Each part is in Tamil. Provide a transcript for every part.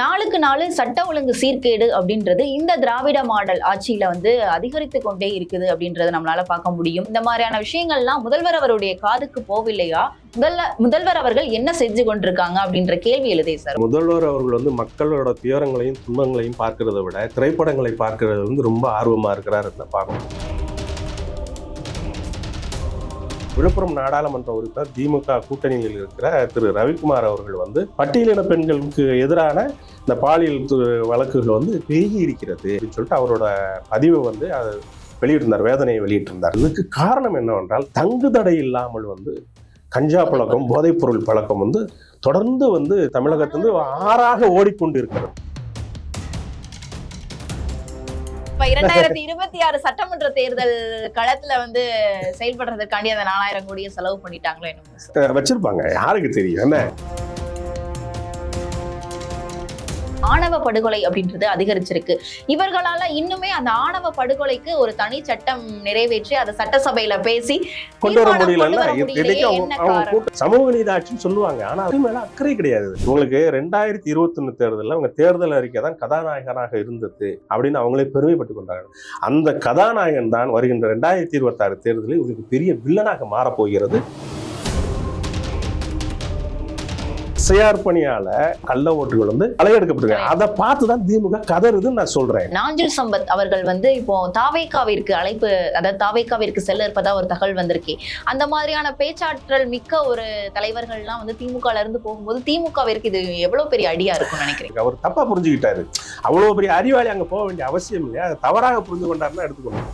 நாளுக்கு நாள் சட்ட ஒழுங்கு சீர்கேடு அப்படின்றது இந்த திராவிட மாடல் ஆட்சியில வந்து அதிகரித்து கொண்டே இருக்குது அப்படின்றத நம்மளால பார்க்க முடியும். இந்த மாதிரியான விஷயங்கள்லாம் முதல்வர் அவருடைய காதுக்கு போவில்லையா? முதல்ல முதல்வர் அவர்கள் என்ன செஞ்சு கொண்டிருக்காங்க அப்படின்ற கேள்வி எழுதே சார். முதல்வர் அவர்கள் வந்து மக்களோட துயரங்களையும் துன்பங்களையும் பார்க்கறத விட திரைப்படங்களை பார்க்கறது வந்து ரொம்ப ஆர்வமா இருக்கிறார் பார்க்கணும் விழுப்புரம் நாடாளுமன்ற உறுப்பினர் திமுக கூட்டணியில் இருக்கிற திரு ரவிக்குமார் அவர்கள் வந்து பட்டியலின பெண்களுக்கு எதிரான இந்த பாலியல் வழக்குகள் வந்து பெருகி இருக்கிறது அப்படின்னு சொல்லிட்டு அவரோட பதிவை வந்து அது வெளியிட்டிருந்தார் வேதனையை வெளியிட்டிருந்தார். இதுக்கு காரணம் என்னவென்றால் தங்கு தடை இல்லாமல் வந்து கஞ்சா பழக்கம் போதைப்பொருள் பழக்கம் வந்து தொடர்ந்து வந்து தமிழகத்திலிருந்து ஆறாக ஓடிக்கொண்டு இருக்கிறது இப்ப இரண்டாயிரத்தி இருபத்தி ஆறு சட்டமன்ற தேர்தல் களத்துல வந்து செயல்படுறதுக்காண்டி அந்த நாலாயிரம் கோடியை செலவு பண்ணிட்டாங்களோ என்னமோ. வச்சிருப்பாங்க. யாருக்கு தெரியும்? என்ன? ஆணவ படுகொலை அப்படின்றது அதிகரிச்சிருக்கு. இவர்களால இன்னுமே அந்த ஆணவ படுகொலைக்கு ஒரு தனி சட்டம் நிறைவேற்றி அதை சட்டசபையில பேசி கொண்டு வர முடியல சமூக நீதி ஆட்சின்னு சொல்லுவாங்க. ஆனா அது மேல அக்கறை கிடையாது. உங்களுக்கு ரெண்டாயிரத்தி இருபத்தி ஒண்ணு தேர்தலில் அவங்க தேர்தல் அறிக்கை தான் கதாநாயகனாக இருந்தது அப்படின்னு அவங்களே பெருமைப்பட்டு கொண்டாங்க. அந்த கதாநாயகன் தான் வருகின்ற ரெண்டாயிரத்தி இருபத்தி ஆறு தேர்தலில் இவருக்கு பெரிய வில்லனாக மாறப் சிஆர் பணியால கள்ள ஓட்டுகள் வந்து களையெடுக்கப்பட்டிருக்காங்க அதை பார்த்து தான் திமுக கதறுதுன்னு நான் சொல்றேன். நாஞ்சில் சம்பத் அவர்கள் வந்து இப்போ தாவேக்காவிற்கு அழைப்பு அதாவது தாவேக்காவிற்கு செல்ல இருப்பதா ஒரு தகவல் வந்திருக்கு. அந்த மாதிரியான பேச்சாற்றல் மிக்க ஒரு தலைவர்கள்லாம் வந்து திமுக இருந்து போகும்போது திமுகவிற்கு இது எவ்வளவு பெரிய அடியா இருக்கும்னு நினைக்கிறேன் அவர் தப்பா புரிஞ்சுக்கிட்டாரு. அவ்வளவு பெரிய அறிவாளி அங்க போக வேண்டிய அவசியம் இல்லையா? அதை தவறாக புரிந்து கொண்டாருன்னா எடுத்துக்கணும்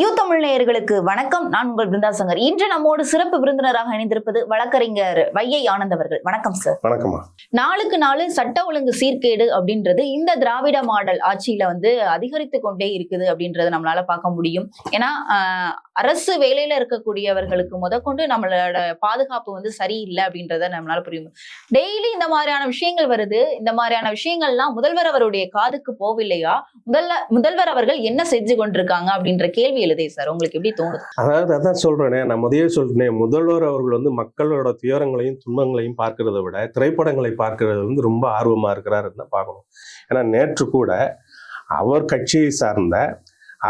யூ தமிழ் நேயர்களுக்கு வணக்கம். நான் உங்கள் பிருந்தா சங்கர். இன்று நம்மோடு சிறப்பு விருந்தினராக இணைந்திருப்பது வழக்கறிஞர் வையை ஆனந்த் அவர்கள். வணக்கம் சார் வணக்கம்மா. நாளுக்கு நாள் சட்ட ஒழுங்கு சீர்கேடு அப்படின்றது இந்த திராவிட மாடல் ஆட்சியில வந்து அதிகரித்து கொண்டே இருக்குது அப்படின்றத நம்மளால பார்க்க முடியும். ஏன்னா அரசு வேலையில இருக்கக்கூடியவர்களுக்கு முதற்கொண்டு நம்மளோட பாதுகாப்பு வந்து சரியில்லை அப்படின்றத நம்மளால புரியும் டெய்லி இந்த மாதிரியான விஷயங்கள் வருது. இந்த மாதிரியான விஷயங்கள்லாம் முதல்வர் அவருடைய காதுக்கு போவில்லையா? முதல்ல முதல்வர் அவர்கள் என்ன செஞ்சு கொண்டிருக்காங்க அப்படின்ற கேள்வி எழுதே சார். உங்களுக்கு எப்படி தோணுது? அதாவது அதான் சொல்றேனே நான் முதலே சொல்றேன் முதல்வர் அவர்கள் வந்து மக்களோட துயரங்களையும் துன்பங்களையும் பார்க்கறத விட திரைப்படங்களை பார்க்கறது வந்து ரொம்ப ஆர்வமா இருக்கிறாருன்னு தான் பார்க்கணும். ஏன்னா நேற்று கூட அவர் கட்சியை சார்ந்த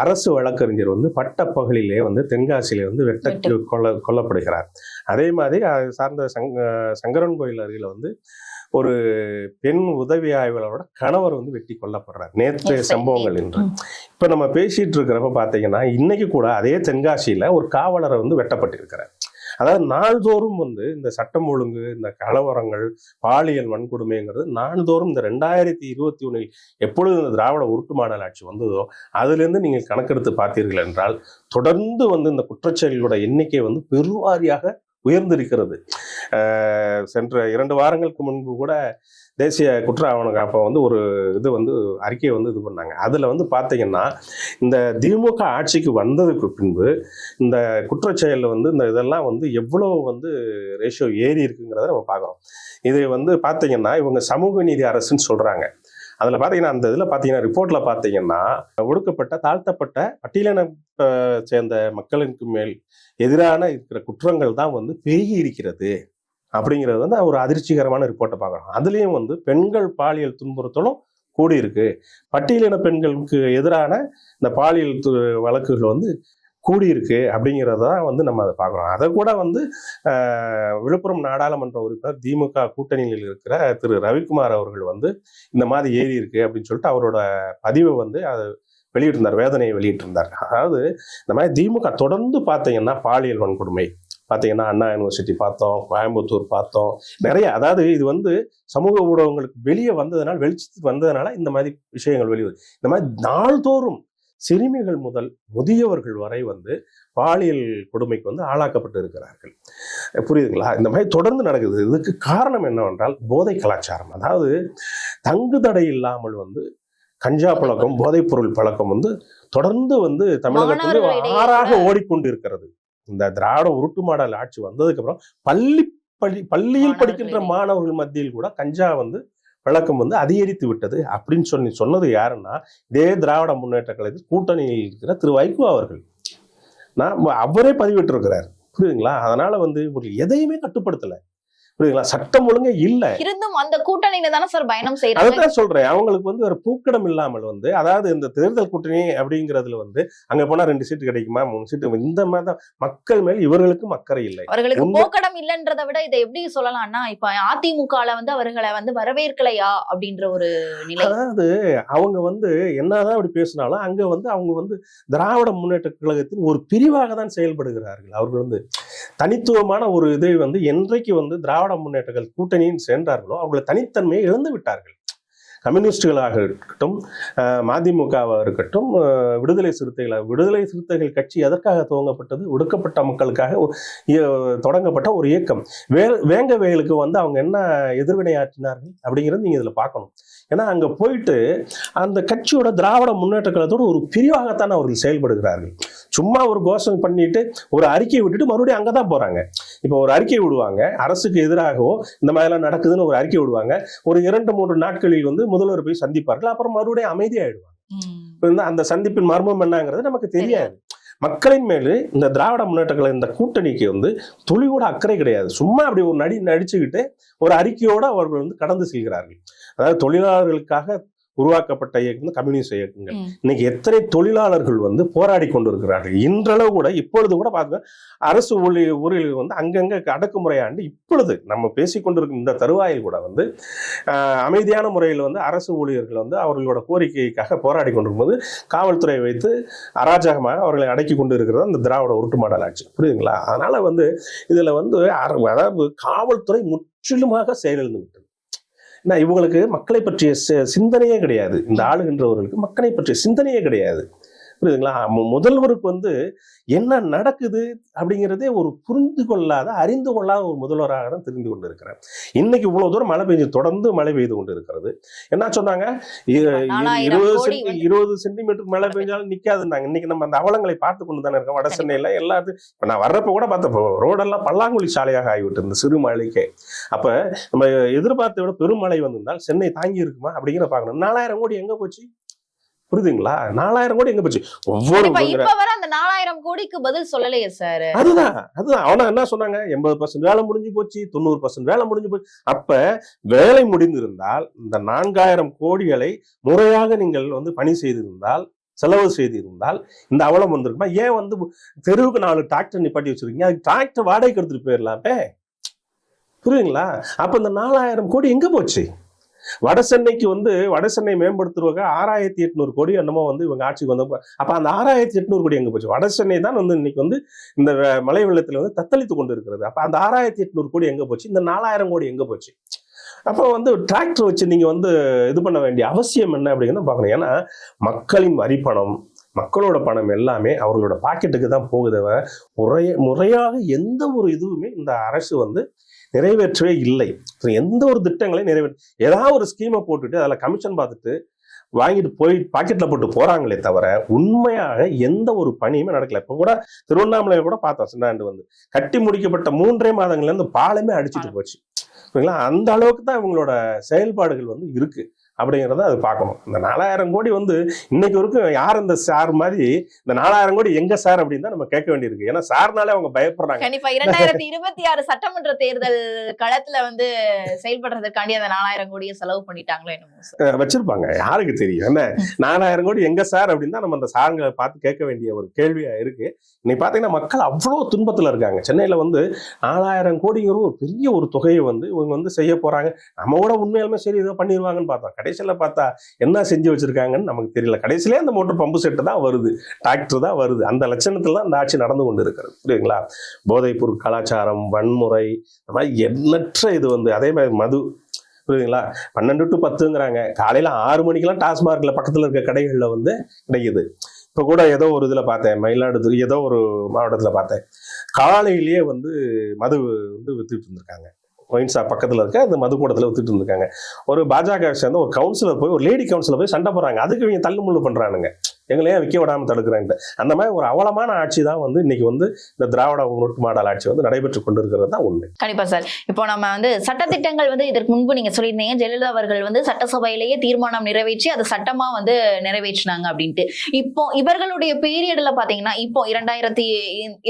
அரசு வழக்கறிஞர் வந்து பட்டப்பகலிலே வந்து தென்காசியிலே வந்து வெட்ட வெட்டு. கொல்ல கொல்லப்படுகிறார். அதே மாதிரி அது சார்ந்த சங்க சங்கரன் கோயில் அருகில வந்து ஒரு பெண் உதவி ஆய்வாளரோட கணவர் வந்து வெட்டி கொல்லப்படுறார் நேற்றைய. சம்பவங்கள் என்று. இப்ப நம்ம பேசிட்டு இருக்கிறப்ப பாத்தீங்கன்னா இன்னைக்கு கூட அதே தென்காசியில ஒரு காவலரை வந்து வெட்டப்பட்டிருக்கிறார் அதாவது நாள்தோறும் வந்து இந்த சட்டம் ஒழுங்கு இந்த கலவரங்கள் பாலியல் வன்கொடுமைங்கிறது நாள்தோறும் இந்த ரெண்டாயிரத்தி இருபத்தி ஒண்ணில் எப்பொழுது இந்த திராவிட உருட்டு மாடல் ஆட்சி வந்ததோ அதிலிருந்து நீங்கள் கணக்கெடுத்து பார்த்தீர்கள் என்றால் தொடர்ந்து வந்து இந்த குற்றச்செயல்களோட எண்ணிக்கை வந்து பெருவாரியாக உயர்ந்திருக்கிறது. சென்ற இரண்டு வாரங்களுக்கு முன்பு கூட தேசிய குற்ற ஆவண அப்போ வந்து ஒரு இது வந்து அறிக்கையை வந்து இது பண்ணாங்க. அதில் வந்து பார்த்தீங்கன்னா இந்த திமுக ஆட்சிக்கு வந்ததுக்கு பின்பு இந்த குற்றச்செயலில் வந்து இந்த இதெல்லாம் வந்து எவ்வளோ வந்து ரேஷியோ ஏறி இருக்குங்கிறத நம்ம பார்க்குறோம் இது வந்து பார்த்தீங்கன்னா இவங்க சமூக நீதி அரசுன்னு சொல்கிறாங்க அதில் பார்த்தீங்கன்னா அந்த இதில் பார்த்தீங்கன்னா ரிப்போர்ட்டில் பார்த்தீங்கன்னா ஒடுக்கப்பட்ட தாழ்த்தப்பட்ட பட்டியலின அஹ், சேர்ந்த மக்களுக்கு மேல் எதிரான இருக்கிற குற்றங்கள் தான் வந்து பெருகி இருக்கிறது அப்படிங்கிறது வந்து ஒரு அதிர்ச்சிகரமான ரிப்போர்ட்டை பார்க்குறோம் அதுலேயும் வந்து பெண்கள் பாலியல் துன்புறுத்தலும் கூடியிருக்கு. பட்டியலின பெண்களுக்கு எதிரான இந்த பாலியல் து- வழக்குகள் வந்து கூடி இருக்கு அப்படிங்கிறத தான் வந்து நம்ம அதை பார்க்குறோம். அதை கூட வந்து விழுப்புரம் நாடாளுமன்ற உறுப்பினர் திமுக கூட்டணியில் இருக்கிற திரு. ரவிக்குமார் அவர்கள் வந்து இந்த மாதிரி ஏறி இருக்கு அப்படின்னு சொல்லிட்டு அவரோட பதிவை வந்து அதை வெளியிட்டிருந்தார் வேதனையை வெளியிட்டிருந்தார். அதாவது இந்த மாதிரி திமுக தொடர்ந்து பார்த்தீங்கன்னா பாலியல் வன்கொடுமை. பார்த்தீங்கன்னா அண்ணா யூனிவர்சிட்டி பார்த்தோம் கோயம்புத்தூர் பார்த்தோம். நிறைய அதாவது இது வந்து சமூக ஊடகங்களுக்கு வெளியே வந்ததுனால வெளிச்சத்துக்கு வந்ததுனால இந்த மாதிரி விஷயங்கள் வெளியே இந்த மாதிரி நாள்தோறும் சிறுமிகள் முதல் முதியவர்கள் வரை வந்து பாலியல் கொடுமைக்கு வந்து ஆளாக்கப்பட்டு இருக்கிறார்கள். புரியுதுங்களா? இந்த மாதிரி தொடர்ந்து நடக்குது. இதுக்கு காரணம் என்னவென்றால் போதை கலாச்சாரம். அதாவது தங்கு தடை இல்லாமல் வந்து கஞ்சா பழக்கம் போதைப்பொருள் பழக்கம் வந்து தொடர்ந்து வந்து தமிழகத்தில் ஆறாக ஓடிக்கொண்டு இருக்கிறது இந்த திராவிட உருட்டு மாடல் ஆட்சி வந்ததுக்கு அப்புறம் பள்ளி பள்ளி பள்ளியில் படிக்கின்ற. மாணவர்கள் மத்தியில் கூட கஞ்சா வந்து விளக்கம் வந்து அதிகரித்து விட்டது. அப்படின்னு சொல்லி சொன்னது யாருன்னா இதே திராவிட முன்னேற்ற கழகத்தில் கூட்டணியில் இருக்கிற திரு வைகோ அவர்கள். நான் அவரே பதிவிட்டிருக்கிறார். புரியுதுங்களா? அதனால வந்து இவர்கள் எதையுமே கட்டுப்படுத்தல. புரியுதுங்களா? சட்டம் ஒழுங்கே இல்ல. இருந்தும் அந்த கூட்டணியில தானே சார் பயணம் செய்யறாங்க அதான் சொல்றேன். அவங்களுக்கு வந்து ஒரு பூக்கடம் இல்லாமல் வந்து அதாவது இந்த தேர்தல் கூட்டணி அப்படிங்கிறதுல வந்து அங்க போனா ரெண்டு சீட்டு கிடைக்குமா? மூணு சீட்டு இந்த மாதிரி மக்கள் மேல் இவர்களுக்கும் அக்கறை இல்லை. அவர்களுக்கு போக்கடம் இல்லைன்றதை விட இதை எப்படி சொல்லலாம்னா இப்ப அதிமுகல வந்து அவர்களை வந்து வரவேற்கலையா? அப்படின்ற ஒரு நிலை. அதாவது அவங்க வந்து என்னதான் அப்படி பேசினாலும் அங்க வந்து அவங்க வந்து திராவிட முன்னேற்ற கழகத்தின் ஒரு பிரிவாக தான் செயல்படுகிறார்கள். அவர்கள் வந்து தனித்துவமான ஒரு இதை வந்து என்றைக்கு வந்து திராவிட முன்னேற்றங்கள் கூட்டணியின் சென்றார்களோ அவர்கள் தனித்தன்மையை இழந்து விட்டார்கள். கம்யூனிஸ்டுகளாக இருக்கட்டும் மதிமுகவாக இருக்கட்டும் விடுதலை சிறுத்தைகளாக விடுதலை சிறுத்தைகள் கட்சி எதற்காக துவங்கப்பட்டது? ஒடுக்கப்பட்ட மக்களுக்காக தொடங்கப்பட்ட ஒரு இயக்கம். வே வேங்க வந்து அவங்க என்ன எதிர்வினை ஆற்றினார்கள் அப்படிங்கிறது நீங்கள் இதில் பார்க்கணும். ஏன்னா அங்கே போயிட்டு அந்த கட்சியோட திராவிட முன்னேற்ற ஒரு பிரிவாகத்தான் அவர்கள் செயல்படுகிறார்கள். சும்மா ஒரு கோஷம் பண்ணிட்டு ஒரு அறிக்கை விட்டுட்டு மறுபடியும் அங்கதான் போறாங்க. இப்போ ஒரு அறிக்கை விடுவாங்க. அரசுக்கு எதிராகவோ இந்த மாதிரிலாம் நடக்குதுன்னு ஒரு அறிக்கை விடுவாங்க. ஒரு இரண்டு மூன்று நாட்களில் வந்து முதல்வர் போய் சந்திப்பார்கள். அப்புறம் மறுபடியும் அமைதியாயிடுவாங்க அந்த சந்திப்பின் மர்மம் என்னங்கிறது நமக்கு தெரியாது. மக்களின் மேலு இந்த திராவிட முன்னேற்ற கழகம் இந்த கூட்டணிக்கு வந்து துளி கூட அக்கறை கிடையாது. சும்மா அப்படி ஒரு நடி நடிச்சுக்கிட்டு ஒரு அறிக்கையோட அவர்கள் வந்து கடந்து செல்கிறார்கள். அதாவது தொழிலாளர்களுக்காக உருவாக்கப்பட்ட இயக்கம் கம்யூனிஸ்ட் இயக்கங்கள். இன்னைக்கு எத்தனை தொழிலாளர்கள் வந்து போராடி கொண்டிருக்கிறார்கள்? இன்றளவு கூட இப்பொழுது கூட பார்த்து அரசு ஊழிய ஊழியர்கள் வந்து அங்கங்க அடக்குமுறையாண்டு இப்பொழுது நம்ம பேசிக்கொண்டிருக்கும் இந்த தருவாயில் கூட வந்து அமைதியான முறையில் வந்து அரசு ஊழியர்கள் வந்து அவர்களோட கோரிக்கைக்காக போராடி கொண்டிருக்கும்போது காவல்துறை வைத்து அராஜகமாக அவர்களை அடக்கி கொண்டு இருக்கிறது அந்த திராவிட உருட்டு மாடல் ஆட்சி. புரியுதுங்களா? அதனால வந்து இதுல வந்து அதாவது காவல்துறை முற்றிலுமாக செயலிழந்து விட்டது இவங்களுக்கு மக்களை பற்றிய சிந்தனையே கிடையாது. இந்த ஆளுகின்றவர்களுக்கு மக்களை பற்றிய சிந்தனையே கிடையாது. புரியுதுங்களா? முதல்வருக்கு வந்து என்ன நடக்குது அப்படிங்கிறதே ஒரு புரிந்து கொள்ளாத அறிந்து கொள்ளாத ஒரு முதல்வராக தான் தெரிந்து கொண்டு இருக்கிறார் இன்னைக்கு இவ்வளவு தூரம் மழை பெஞ்சு தொடர்ந்து மழை பெய்து கொண்டு இருக்கிறது என்ன சொன்னாங்க? இருபது சென்டி- இருபது சென்டிமீட்டர் மழை பெஞ்சாலும் நிக்காதுன்னாங்க. இன்னைக்கு நம்ம அந்த அவலங்களை பார்த்து கொண்டு தானே இருக்கோம். வட சென்னையில எல்லாத்து இப்ப நான் வர்றப்ப கூட பார்த்தப்போ ரோடெல்லாம் பல்லாங்குழி சாலையாக ஆகிவிட்டு இந்த சிறு மழைக்கே. அப்ப நம்ம எதிர்பார்த்த விட பெருமழை வந்திருந்தால் சென்னை தாங்கி இருக்குமா அப்படிங்கிற பார்க்கணும். நாலாயிரம் கோடி எங்க போச்சு? புரியுதுங்களா? நாலாயிரம் கோடி எங்க போச்சு? ஒவ்வொரு இப்ப வர அந்த நாலாயிரம் கோடிக்கு பதில் சொல்லலையே சார் அதுதான் அதுதான். அவன என்ன சொன்னாங்க? எண்பது பர்சன்ட் வேலை முடிஞ்சு போச்சு தொண்ணூறு பர்சன்ட் வேலை முடிஞ்சு போச்சு. அப்ப வேலை முடிந்திருந்தால் இந்த நான்காயிரம் கோடிகளை முறையாக நீங்கள் வந்து பணி செய்திருந்தால் செலவு செய்திருந்தால் இந்த அவலம் வந்திருக்குமா? ஏன் வந்து தெருவுக்கு நாலு டிராக்டர் நிப்பாட்டி வச்சிருக்கீங்க? அதுக்கு டிராக்டர் வாடகைக்கு எடுத்துட்டு போயிடலாமே. புரியுதுங்களா? அப்ப இந்த நாலாயிரம் கோடி எங்க போச்சு? வட சென்னைக்கு வந்து வட சென்னை மேம்படுத்துறவங்க ஆறாயிரத்தி எட்நூறு கோடி என்னமோ வந்து இவங்க ஆட்சிக்கு வந்தப்போ அப்ப அந்த ஆறாயிரத்தி எட்நூறு கோடி எங்கே போச்சு? வட சென்னை தான் வந்து இன்னைக்கு வந்து இந்த மலை வெள்ளத்தில் வந்து தத்தளித்து கொண்டு இருக்கிறது அப்ப அந்த ஆறாயிரத்தி எட்நூறு கோடி எங்க போச்சு? இந்த நாலாயிரம் கோடி எங்க போச்சு? அப்போ வந்து டிராக்டர் வச்சு நீங்க வந்து இது பண்ண வேண்டிய அவசியம் என்ன அப்படிங்கிறத பார்க்கணும். ஏன்னா மக்களின் வரிப்பணம் மக்களோட பணம் எல்லாமே அவர்களோட பாக்கெட்டுக்கு தான் போகுது முறைய முறையாக எந்த ஒரு இதுவுமே இந்த அரசு வந்து நிறைவேற்றவே இல்லை. எந்த ஒரு திட்டங்களையும் நிறைவேற்ற ஏதாவது ஒரு ஸ்கீமை போட்டுட்டு அதில் கமிஷன் பார்த்துட்டு வாங்கிட்டு போய் பாக்கெட்ல போட்டு போறாங்களே தவிர உண்மையாக எந்த ஒரு பணியுமே நடக்கல. இப்ப கூட திருவண்ணாமலையில கூட பார்த்தோம் சின்னாண்டு வந்து. கட்டி முடிக்கப்பட்ட மூன்றே மாதங்கள்ல இருந்து பாலமே அடிச்சிட்டு போச்சு. சரிங்களா? அந்த அளவுக்கு தான் இவங்களோட செயல்பாடுகள் வந்து இருக்கு. அப்படிங்கிறத அது பார்க்கணும். இந்த நாலாயிரம் கோடி வந்து இன்னைக்கு வரைக்கும் யார் இந்த சார் மாதிரி இந்த நாலாயிரம் கோடி எங்க சார் அப்படின்னு தான் நம்ம கேட்க வேண்டியிருக்கு. ஏன்னா சார்னாலே அவங்க பயப்படுறாங்க. கண்டிப்பா. இரண்டாயிரத்தி இருபத்தி ஆறு சட்டமன்ற தேர்தல் களத்துல வந்து செயல்படுறதுக்காண்டி அந்த நாலாயிரம் கோடியை செலவு பண்ணிட்டாங்களோ என்னமோ வச்சிருப்பாங்க. யாருக்கு தெரியும்? என்ன? நாலாயிரம் கோடி எங்க சார் அப்படின்னு தான் நம்ம அந்த சாருங்களை பார்த்து கேட்க வேண்டிய ஒரு கேள்வியா இருக்கு. இன்னைக்கு பாத்தீங்கன்னா மக்கள் அவ்வளவு துன்பத்துல இருக்காங்க. சென்னையில வந்து நாலாயிரம் கோடிங்கிற ஒரு பெரிய ஒரு தொகையை வந்து இவங்க வந்து செய்ய போறாங்க. நம்ம கூட உண்மையாலுமே சரி ஏதோ பண்ணிடுவாங்கன்னு பார்த்தோம். கடைசியில் பார்த்தா என்ன செஞ்சு வச்சுருக்காங்கன்னு நமக்கு தெரியல. கடைசியிலே அந்த மோட்டர் பம்பு செட்டு தான் வருது. டிராக்டர் தான் வருது. அந்த லட்சணத்தில் தான் அந்த ஆட்சி நடந்து கொண்டு இருக்கிறது புரியுங்களா போதைப்பொருள் கலாச்சாரம் வன்முறை இந்த மாதிரி எண்ணற்ற இது வந்து அதே மாதிரி மது புரியுதுங்களா? பன்னெண்டு டு பத்துங்கிறாங்க. காலையில் ஆறு மணிக்கெல்லாம் டாஸ்மார்க்கில் பக்கத்தில் இருக்க கடைகளில் வந்து கிடைக்குது. இப்போ கூட ஏதோ ஒரு இதில் பார்த்தேன் மயிலாடுதுறை ஏதோ ஒரு மாவட்டத்தில் பார்த்தேன். காலையிலேயே வந்து மது வந்து வித்துட்டு இருந்திருக்காங்க. ஒயின் ஷாப் இருக்க அந்த மதுக்கூடத்தில் கூடத்துல வித்துட்டு இருந்திருக்காங்க. ஒரு பாஜக சேர்ந்த ஒரு கவுன்சிலர் போய் ஒரு லேடி கவுன்சிலர் போய் சண்டை போடுறாங்க. அதுக்கு இவங்க தள்ளுமுள்ளு பண்ணுறானுங்க எங்களை ஏன் விற்க விடாம தடுக்கிறேன்ட்டு அந்த மாதிரி ஒரு அவலமான ஆட்சி தான் வந்து இன்னைக்கு வந்து இந்த திராவிட முன்னோட்டு மாடல் ஆட்சி வந்து நடைபெற்று கொண்டிருக்கிறது தான் உண்மை. கண்டிப்பா சார். இப்போ நம்ம வந்து சட்டத்திட்டங்கள் வந்து இதற்கு முன்பு நீங்க சொல்லியிருந்தீங்க ஜெயலலிதா அவர்கள் வந்து சட்டசபையிலேயே தீர்மானம் நிறைவேற்றி அதை சட்டமா வந்து நிறைவேற்றினாங்க அப்படின்ட்டு. இப்போ இவர்களுடைய பீரியட்ல பாத்தீங்கன்னா இப்போ இரண்டாயிரத்தி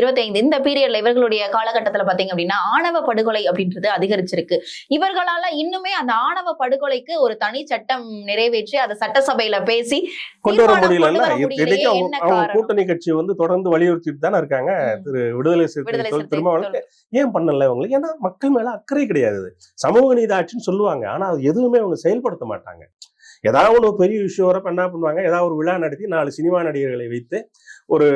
இருபத்தி ஐந்து இந்த பீரியட்ல இவர்களுடைய காலகட்டத்துல பாத்தீங்க அப்படின்னா ஆணவ படுகொலை அப்படின்றது அதிகரிச்சிருக்கு. இவர்களால இன்னுமே அந்த ஆணவ படுகொலைக்கு ஒரு தனி சட்டம் நிறைவேற்றி அதை சட்டசபையில பேசி கொண்டு வர முடியல கொண்டு இன்னைக்கு அவங்க? கூட்டணி கட்சி வந்து தொடர்ந்து வலியுறுத்திட்டு தானே இருக்காங்க. திரு விடுதலை சிறுத்தை திருமாவளவன். ஏன் பண்ணல அவங்களுக்கு ஏன்னா மக்கள் மேல அக்கறை கிடையாது. சமூக நீதி ஆட்சின்னு சொல்லுவாங்க. ஆனா அது எதுவுமே அவங்க செயல்படுத்த மாட்டாங்க. ஏதாவது ஒரு பெரிய விஷயம் வரப்ப என்ன பண்ணுவாங்க. ஏதாவது ஒரு விழா நடத்தி நாலு சினிமா நடிகர்களை வைத்து ஒரு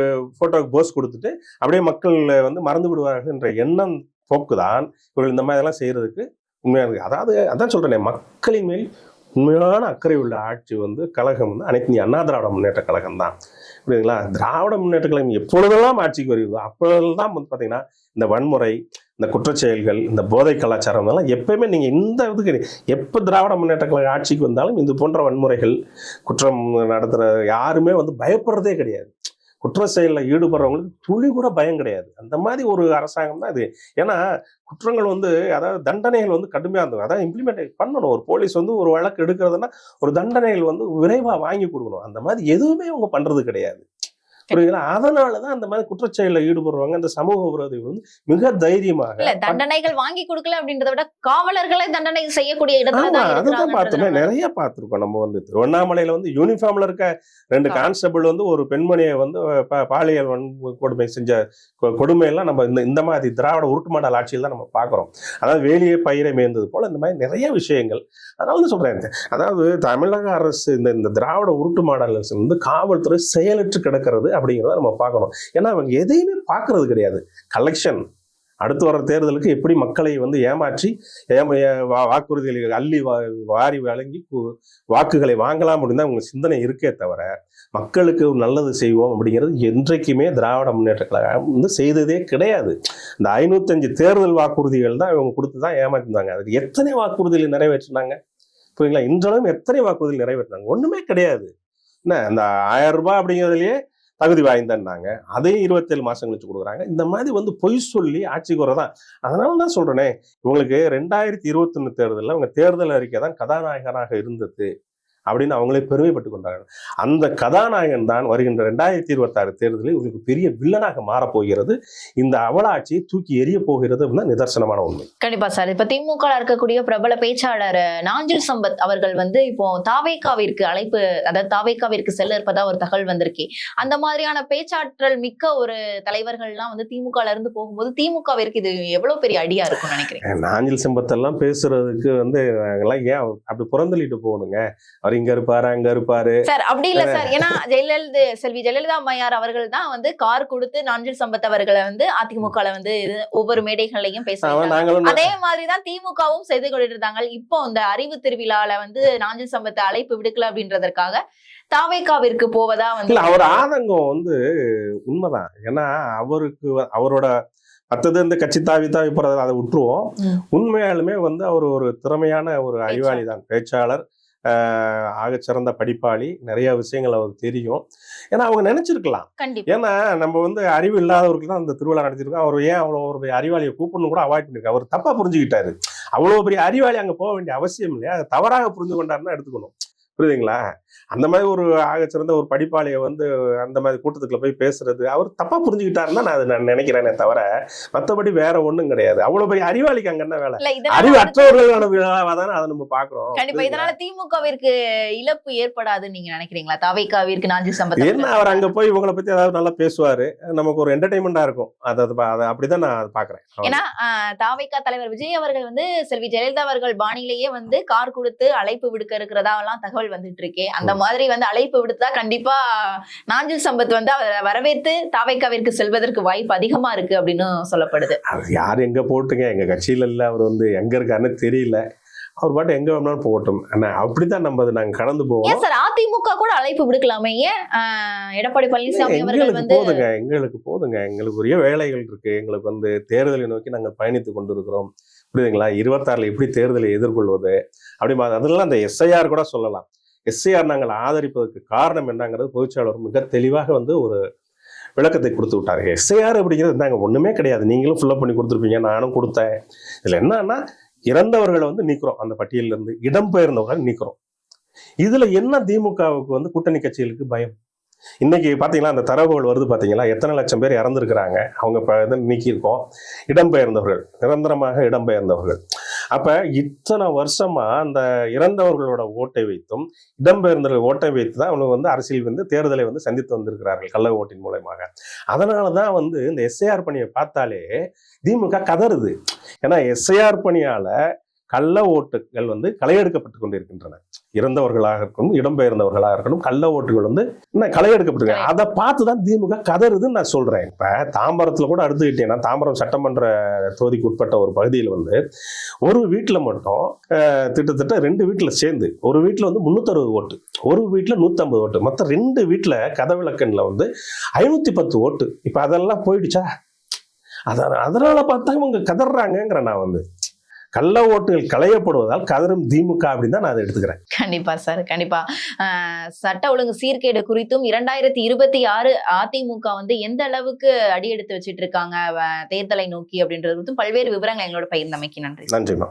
போட்டோக்கு போஸ் கொடுத்துட்டு அப்படியே மக்கள் வந்து மறந்து விடுவார்கள் என்ற எண்ணம் போக்குதான் இவர்கள் இந்த மாதிரி எல்லாம் செய்யறதுக்கு உண்மையா இருக்கு. அதாவது அதான் சொல்றேனே மக்களின் மேல் உண்மையான அக்கறை உள்ள ஆட்சி வந்து கழகம் வந்து அனைத்து அண்ணா திராவிட முன்னேற்ற கழகம் தான் புரியுதுங்களா? திராவிட முன்னேற்ற கழகம் எப்பொழுதெல்லாம் ஆட்சிக்கு வருகிறதோ அப்பொழுதெல்லாம் வந்து பார்த்தீங்கன்னா இந்த வன்முறை இந்த குற்றச்செயல்கள் இந்த போதை கலாச்சாரம் எல்லாம் எப்பயுமே நீங்கள் இந்த இதுக்கு எப்போ திராவிட முன்னேற்ற கழக ஆட்சிக்கு வந்தாலும் இது போன்ற வன்முறைகள் குற்றம் நடத்துகிற யாருமே வந்து பயப்படுறதே கிடையாது. குற்ற செயலில் ஈடுபடுறவங்களுக்கு துளி கூட பயம் கிடையாது. அந்த மாதிரி ஒரு அரசாங்கம் தான் இது. ஏன்னா குற்றங்கள் வந்து அதாவது தண்டனைகள் வந்து கடுமையாக இருந்தது. அதாவது இம்ப்ளிமெண்ட் பண்ணணும். ஒரு போலீஸ் வந்து ஒரு வழக்கு எடுக்கிறதுனா ஒரு தண்டனைகள் வந்து விரைவாக வாங்கி கொடுக்கணும். அந்த மாதிரி எதுவுமே அவங்க பண்ணுறது கிடையாது. புரியுதுங்களா? அதனால தான் அந்த மாதிரி குற்றச்செயலில் ஈடுபடுறவங்க அந்த சமூக விரோதிகள் வந்து மிக தைரியமாக இல்ல தண்டனைகள் வாங்கி கொடுக்கல அப்படின்றத விட காவலர்களை தண்டனை செய்யக்கூடிய இடத்துல அதுதான் பார்த்தோமே. நிறைய பார்த்திருக்கோம் நம்ம வந்து. திருவண்ணாமலையில வந்து யூனிஃபார்ம்ல இருக்க ரெண்டு. கான்ஸ்டபிள் வந்து ஒரு பெண்மணியை வந்து பாலியல் வன்கொடுமை செஞ்ச கொ- கொடுமையெல்லாம் நம்ம இந்த இந்த மாதிரி திராவிட உருட்டு மாடல் ஆட்சியில் தான் நம்ம பார்க்குறோம். அதாவது வேலியே பயிரை மேய்ந்தது போல இந்த மாதிரி நிறைய விஷயங்கள். அதனால தான் சொல்றேன் அதாவது தமிழக அரசு இந்த இந்த திராவிட உருட்டு மாடல் அரசு வந்து காவல்துறை செயலற்று கிடக்கிறது. அப்படிங்கிறத நம்ம பார்க்கணும். ஏன்னா அவங்க எதையுமே பார்க்கறது கிடையாது. கலெக்ஷன் அடுத்து வர தேர்தலுக்கு எப்படி மக்களை வந்து ஏமாற்றி ஏமா ஏ- வா- வாக்குறுதிகளை அள்ளி வா- வாரி வழங்கி கு- வாக்குகளை வாங்கலாம் அப்படின்னு தான் உங்க சிந்தனை இருக்கே தவிர மக்களுக்கு நல்லது செய்வோம் அப்படிங்கிறது என்றைக்குமே திராவிட முன்னேற்ற கழகம் வந்து செய்ததே கிடையாது. இந்த ஐநூத்தஞ்சு தேர்தல் வாக்குறுதிகள் தான் இவங்க கொடுத்து தான் ஏமாத்திருந்தாங்க. அதுக்கு எத்தனை வாக்குறுதிகளை நிறைவேற்றினாங்க? புரியுங்களா இன்றளவும் எத்தனை வாக்குறுதிகள் நிறைவேற்றினாங்க? ஒன்றுமே கிடையாது. என்ன? இந்த ஆயிரம் ரூபாய் அப்படிங்கிறதுலயே தகுதி வாய்ந்தன்னாங்க. அதையும் இருபத்தேழு மாசம் கழிச்சு கொடுக்குறாங்க. இந்த மாதிரி வந்து பொய் சொல்லி ஆட்சிக்கு வரதான் அதனால தான் சொல்றேனே இவங்களுக்கு ரெண்டாயிரத்தி இருபத்தொன்னு தேர்தலில் அவங்க தேர்தல் அறிக்கை தான் கதாநாயகனாக இருந்தது. அப்படின்னு அவங்களே பெருமைப்பட்டு கொண்டாங்க அந்த கதாநாயகன் தான் வருகின்ற ரெண்டாயிரத்தி இருபத்தாறு தேர்தலில் இவங்களுக்கு பெரிய வில்லனாக மாறப்போகிறது இந்த அவலாட்சியை தூக்கி எறிய போகிறது அப்படின்னு நிதர்சனமான உண்மை. கண்டிப்பா சார். இப்ப திமுக இருக்கக்கூடிய பிரபல பேச்சாளர் நாஞ்சில் சம்பத் அவர்கள் வந்து இப்போ தாவேக்காவிற்கு அழைப்பு அதாவது தாவேக்காவிற்கு செல்ல இருப்பதா ஒரு தகவல் வந்திருக்கு. அந்த மாதிரியான பேச்சாற்றல் மிக்க ஒரு தலைவர்கள்லாம் வந்து திமுக ல இருந்து போகும்போது திமுகவிற்கு இது எவ்வளவு பெரிய அடியா இருக்கும்னு நினைக்கிறேன் நாஞ்சில் சம்பத்தெல்லாம் பேசுறதுக்கு வந்து நாங்கெல்லாம் ஏன் அப்படி புறந்தள்ளிட்டு போகணுங்க? அவர் இங்க இருப்பாரு அங்க இருப்பாரு. சார் அப்படி இல்ல சார். ஏன்னா ஜெயலலிதா செல்வி ஜெயலலிதா அம்மையார் அவர்கள் தான் வந்து கார் கொடுத்து நாஞ்சில் சம்பத் அவர்களை வந்து அதிமுக வந்து ஒவ்வொரு மேடைகள்லயும் பேச அவன் வைத்தாங்க. நாங்களும் அதே மாதிரிதான் திமுகவும் செய்து கொண்டிட்டு இருந்தாங்க இப்போ இந்த அறிவு திருவிழால வந்து நாஞ்சில் சம்பத்தை அழைப்பு விடுக்கல அப்படின்றதற்காக தாவேக்காவிற்கு போவதா வந்து அவர் ஆதங்கம் வந்து உண்மைதான். ஏன்னா அவருக்கு அவரோட மத்தது இந்த கட்சி தாவி தாவி போறது அதை விட்டுருவோம். உண்மையாலுமே வந்து அவர் ஒரு திறமையான ஒரு அறிவாளி தான் பேச்சாளர். ஆகச்சிறந்த படிப்பாளி. நிறைய விஷயங்கள் அவருக்கு தெரியும். ஏன்னா அவங்க நினைச்சிருக்கலாம். ஏன்னா நம்ம வந்து அறிவு இல்லாதவருக்கு தான் அந்த திருவிழா நடத்திருக்கோம். அவர் ஏன் அவ்வளோ ஒரு பெரிய அறிவாளியை கூப்பிடணும் கூட அவாய்ட் பண்ணிருக்காரு. அவர் தப்பா புரிஞ்சுக்கிட்டாரு. அவ்வளோ பெரிய அறிவாளி அங்க போக வேண்டிய அவசியம் இல்லையா? தவறாக புரிந்து கொண்டாருன்னா எடுத்துக்கணும். புரியுதுங்களா? அந்த மாதிரி ஒரு ஆகச்சிறந்த ஒரு படிப்பாளியை வந்து அந்த மாதிரி கூட்டத்துக்குள்ள போய் பேசுறது அவர் தப்பா புரிஞ்சுக்கிட்டாருன்னு நான் அதை நான் நினைக்கிறேனே தவிர மத்தபடி வேற ஒண்ணும் கிடையாது. அவ்வளவு பெரிய அறிவாளிக்கு அங்க என்ன வேலை? அறிவு அற்றவர்களான விழாவா தானே அதை நம்ம பாக்குறோம் கண்டிப்பா. இதனால திமுகவிற்கு இழப்பு ஏற்படாதுன்னு நீங்க நினைக்கிறீங்களா? தாவேக்காவிற்கு நாஞ்சில் சம்பத் என்ன அவர் அங்க போய் இவங்களை பத்தி ஏதாவது நல்லா பேசுவாரு. நமக்கு ஒரு என்டர்டைன்மெண்டா இருக்கும். அதை அதை அப்படிதான் நான் அதை பாக்குறேன் ஏன்னா தாவேக்கா தலைவர் விஜய் அவர்கள் வந்து செல்வி ஜெயலலிதா அவர்கள் பாணியிலேயே வந்து கார் கொடுத்து அழைப்பு விடுக்க இருக்கிறதா எல்லாம் தகவல் வந்துட்டு இருக்கே அந்த மாதிரி வந்து அழைப்பு விடுத்தா கண்டிப்பா நாஞ்சில் சம்பத் வந்து அவரை வரவேற்று தாவேக்காவிற்கு செல்வதற்கு வாய்ப்பு அதிகமா இருக்கு அப்படின்னு சொல்லப்படுது. யார் எங்க போட்டுங்க? எங்க கட்சியில இல்ல அவர் வந்து எங்க இருக்காருன்னு தெரியல. அவர் பாட்டு எங்க வேணாலும் போகட்டும். ஆனா அப்படித்தான் நம்ம அதை நாங்க கடந்து போவோம். ஏன் சார் அதிமுக கூட அழைப்பு விடுக்கலாமே? ஏன் எடப்பாடி பழனிசாமி அவர்கள் வந்து போதுங்க எங்களுக்கு போதுங்க. எங்களுக்கு உரிய வேலைகள் இருக்கு. எங்களுக்கு வந்து தேர்தலை நோக்கி நாங்கள் பயணித்து கொண்டிருக்கிறோம். புரியுதுங்களா? இருபத்தாறுல எப்படி தேர்தலை எதிர்கொள்வது? அப்படி அதெல்லாம் அந்த எஸ்ஐஆர் கூட சொல்லலாம். எஸ்ஐஆர் நாங்கள் ஆதரிப்பதற்கு காரணம் என்னங்கிறது பொதுச்செயலாளர் மிக தெளிவாக வந்து ஒரு விளக்கத்தை கொடுத்து விட்டார். எஸ்ஐஆர் அப்படிங்கிறது நாங்கள் ஒன்றுமே கிடையாது. நீங்களும் ஃபுல்லப் பண்ணி கொடுத்துருப்பீங்க நானும் கொடுத்தேன். இதில் என்னன்னா இறந்தவர்களை வந்து நீக்கிறோம். அந்த பட்டியலில் இருந்து இடம்பெயர்ந்தவர்களை நீக்கிறோம். இதில் என்ன திமுகவுக்கு வந்து கூட்டணி கட்சிகளுக்கு பயம்? இன்னைக்கு பார்த்தீங்கன்னா அந்த தரவுகள் வருது பார்த்தீங்களா எத்தனை லட்சம் பேர் இறந்துருக்கிறாங்க. அவங்க இப்ப இதில் நீக்கியிருக்கோம். இடம்பெயர்ந்தவர்கள் நிரந்தரமாக இடம்பெயர்ந்தவர்கள் அப்ப இத்தனை வருஷமா அந்த இறந்தவர்களோட ஓட்டை வைத்தும் இடம்பெயர்ந்தவர்கள் ஓட்டை வைத்து தான் அவங்க வந்து அரசியல் வந்து தேர்தலை வந்து சந்தித்து வந்திருக்கிறார்கள் கள்ள ஓட்டின் மூலயமாக அதனால தான் வந்து இந்த எஸ்ஐஆர் பணியை பார்த்தாலே திமுக கதறுது. ஏன்னா எஸ்ஐஆர் பணியால கள்ள ஓட்டுகள் வந்து களையெடுக்கப்பட்டு கொண்டிருக்கின்றன. இறந்தவர்களாக இருக்கணும் இடம்பெயர்ந்தவர்களாக இருக்கணும் கள்ள ஓட்டுகள் வந்து என்ன களையெடுக்கப்பட்டிருக்கு. அதை பார்த்து தான் திமுக கதறுதுன்னு நான் சொல்றேன். இப்ப தாம்பரத்துல கூட எடுத்துக்கிட்டீங்கன்னா தாம்பரம் சட்டமன்ற தொகுதிக்கு உட்பட்ட ஒரு பகுதியில் வந்து ஒரு வீட்டில் மட்டும் கிட்டத்தட்ட ரெண்டு வீட்டில் சேர்ந்து ஒரு வீட்டில் வந்து முந்நூற்றறுபது ஓட்டு ஒரு வீட்டில் நூற்றம்பது ஓட்டு மொத்தம் ரெண்டு வீட்டில் கதவிளக்கனில் வந்து ஐநூற்றி பத்து ஓட்டு. இப்போ அதெல்லாம் போயிடுச்சா? அத அதனால பார்த்தா இவங்க கதறாங்கங்கிற நான் வந்து கள்ள ஓட்டுகள் களையப்படுவதால் கதரும் திமுக அப்படின்னு தான் நான் அதை எடுத்துக்கிறேன். கண்டிப்பா சார் கண்டிப்பா. சட்ட ஒழுங்கு சீர்கேடு குறித்தும் இரண்டாயிரத்தி இருபத்தி ஆறு அதிமுக வந்து எந்த அளவுக்கு அடி எடுத்து வச்சிட்டு இருக்காங்க தேர்தலை நோக்கி அப்படின்றது குறித்தும் பல்வேறு விவரங்கள் எங்களோட பகிர்ந்தமைக்கு நன்றி. நன்றிமா